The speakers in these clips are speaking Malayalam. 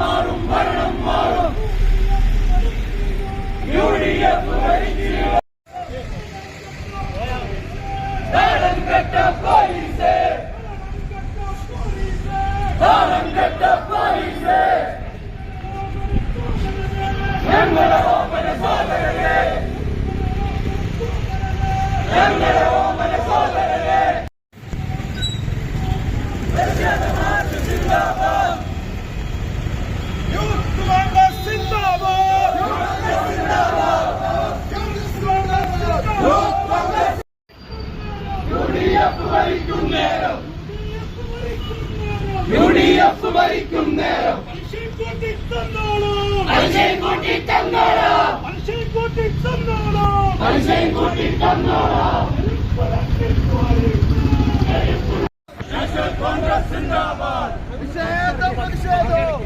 மாறும் மரணம் மாறும். யூடிஎஃப் வழிக்கு வேடம் கட்ட യു ഡി എഫ് ഭരിക്കും നേരം. നേരം മനുഷ്യൻകൂട്ടി തന്നോളൂ മനുഷ്യൻ കൂട്ടി തന്നോളാം മനുഷ്യൻ കൂട്ടി തന്നോളാം കോൺഗ്രസ് സിന്ദാബാദ്. പ്രതിഷേധം പ്രതിഷേധം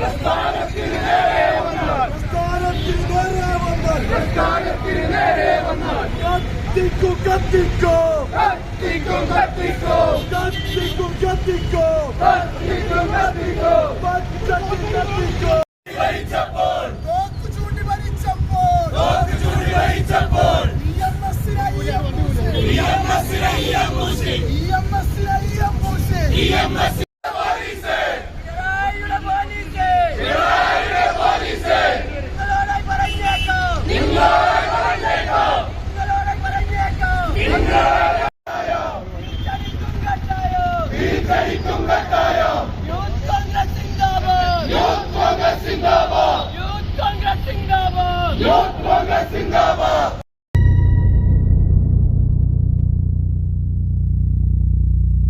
Let's go. കത്തിക്കു കത്തിക്കോ കത്തിക്കും കത്തിക്കും കത്തിക്കും കത്തിക്കോ കത്തിക്കും കത്തിക്കും പച്ചക്ക് കത്തിക്കോ ഭരിച്ചപ്പോൾ തോക്ക് ചൂണ്ടി ഭരിച്ചപ്പോൾ തോക്ക് ചൂടി ഭരിച്ചപ്പോൾ EMS-നെ EMS-നെ EMS-നെ EMS-നെ EMS പോലീസ് tumba